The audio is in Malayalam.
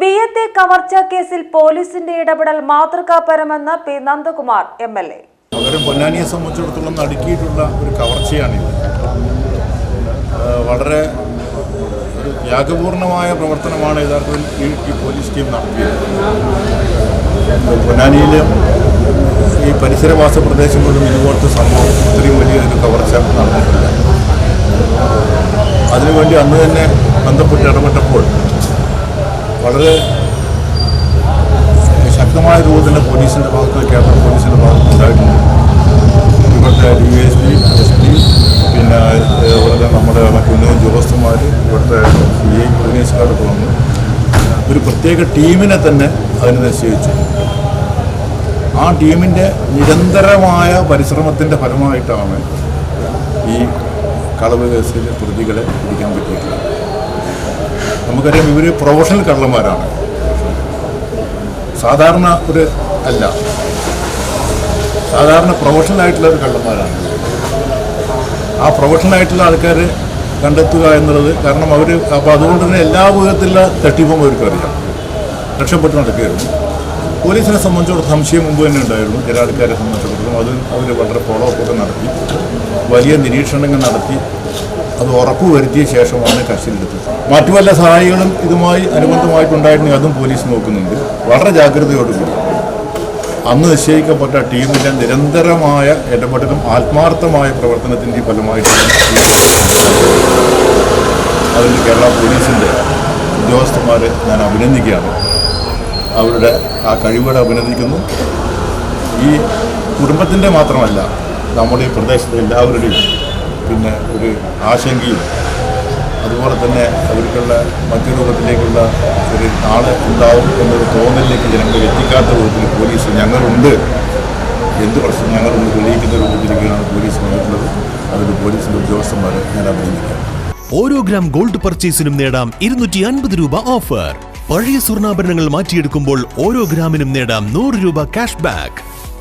ബിയത്തെ കവർച്ച കേസിൽ പോലീസിന്റെ ഇടപെടൽ മാതൃകാപരമെന്ന് P Nandakumar M L A. പകരം പൊന്നാനിയെ സംബന്ധിച്ചിടത്തോളം നടുക്കിയിട്ടുള്ള ഒരു കവർച്ചയാണിത്. വളരെ ത്യാഗപൂർണമായ പ്രവർത്തനമാണ് യഥാർത്ഥത്തിൽ ഈ പോലീസ് ടീം നടത്തിയത്. പൊന്നാനിയിലെ ഈ പരിസരവാസ പ്രദേശങ്ങളിലും ഇതുപോലത്തെ സംഭവം ഇത്രയും വലിയ ഒരു കവർച്ച നടന്നിട്ടില്ല. അതിനുവേണ്ടി അന്ന് തന്നെ ബന്ധപ്പെട്ട് ഇടപെട്ടപ്പോൾ വളരെ ശക്തമായ രൂപത്തിൽ തന്നെ പോലീസിന്റെ ഭാഗത്ത് കേരള പോലീസിന്റെ ഭാഗത്ത് ഉണ്ടായിട്ടുണ്ട്. ഇവിടുത്തെ D S P S P പിന്നെ അതുപോലെ നമ്മുടെ മറ്റുന്ന ഉദ്യോഗസ്ഥന്മാർ ഇവിടുത്തെ സി ഐ പോലീസുകാരൊക്കെ വന്നു. ഒരു പ്രത്യേക ടീമിനെ തന്നെ അതിന് നിശ്ചയിച്ചു. ആ ടീമിന്റെ നിരന്തരമായ പരിശ്രമത്തിന്റെ ഫലമായിട്ടാണ് ഈ കളവ് കേസിലെ പ്രതികളെ പിടിക്കാൻ പറ്റിയിട്ടുള്ളത്. നമുക്കറിയാം ഇവർ പ്രൊഫഷണൽ കള്ളന്മാരാണ്. സാധാരണ ഒരു അല്ല. സാധാരണ പ്രൊഫഷണൽ ആയിട്ടുള്ള ഒരു കള്ളന്മാരാണ്. ആ പ്രൊഫഷണൽ ആയിട്ടുള്ള ആൾക്കാർ കണ്ടെത്തുക എന്നുള്ളത് കാരണം അവർ അപ്പോൾ അതുകൊണ്ട് തന്നെ എല്ലാ വിധത്തിലുള്ള തട്ടിപ്പും അവർക്ക് അറിയാം. രക്ഷപ്പെട്ട് നടക്കുകയായിരുന്നു. പോലീസിനെ സംബന്ധിച്ചിടത്തോളം സംശയം മുമ്പ് തന്നെ ഉണ്ടായിരുന്നു. ചില ആൾക്കാരെ സംബന്ധിച്ചിടത്തോളം അത് അവർ വളരെ ഫോളോ അപ്പ് ഒക്കെ നടത്തി. വലിയ നിരീക്ഷണങ്ങൾ നടത്തി. അത് ഉറപ്പ് വരുത്തിയ ശേഷമാണ് കസ്റ്റഡിയിലെത്തുന്നത്. മറ്റു വല്ല സഹായികളും ഇതുമായി അനുബന്ധമായിട്ടുണ്ടായിരുന്നെങ്കിൽ അതും പോലീസ് നോക്കുന്നുണ്ട്. വളരെ ജാഗ്രതയോടുകൂടി. അന്ന് നിശ്ചയിക്കപ്പെട്ട ടീമിന്റെ നിരന്തരമായ ഇടപെടലും ആത്മാർത്ഥമായ പ്രവർത്തനത്തിന്റെ ഫലമായിട്ടാണ് അതിന് കേരള പോലീസിന്റെ ഉദ്യോഗസ്ഥന്മാരെ ഞാൻ അഭിനന്ദിക്കുകയാണ്. അവരുടെ ആ കഴിവുകളെ അഭിനന്ദിക്കുന്നു. ഈ കുടുംബത്തിന്റെ മാത്രമല്ല നമ്മുടെ ഈ പ്രദേശത്തെ എല്ലാവരുടെയും പിന്നെ ഒരു ആശങ്കയും അതുപോലെ തന്നെ അവർക്കുള്ള മറ്റു രൂപത്തിലേക്കുള്ള ഒരു നാളെ ഉണ്ടാവും എന്നൊരു തോന്നലിലേക്ക് ജനങ്ങൾ എത്തിക്കാത്ത രൂപത്തിൽ പോലീസ് ഞങ്ങളുണ്ട്. എന്ത് പ്രശ്നം ഞങ്ങളുണ്ട് തെളിയിക്കുന്ന രൂപത്തിലേക്കാണ് പോലീസ് വന്നിട്ടുള്ളത്. അതൊരു പോലീസിന്റെ ഉദ്യോഗസ്ഥന്മാരെ ഞാൻ അഭിനന്ദിക്കാം. ഓരോ ഗ്രാം ഗോൾഡ് പർച്ചേസിനും നേടാം ഇരുന്നൂറ്റി അൻപത് രൂപ ഓഫർ. പഴയ സ്വർണാഭരണങ്ങൾ മാറ്റിയെടുക്കുമ്പോൾ ഓരോ ഗ്രാമിനും നേടാം നൂറ് രൂപ ക്യാഷ് ബാക്ക്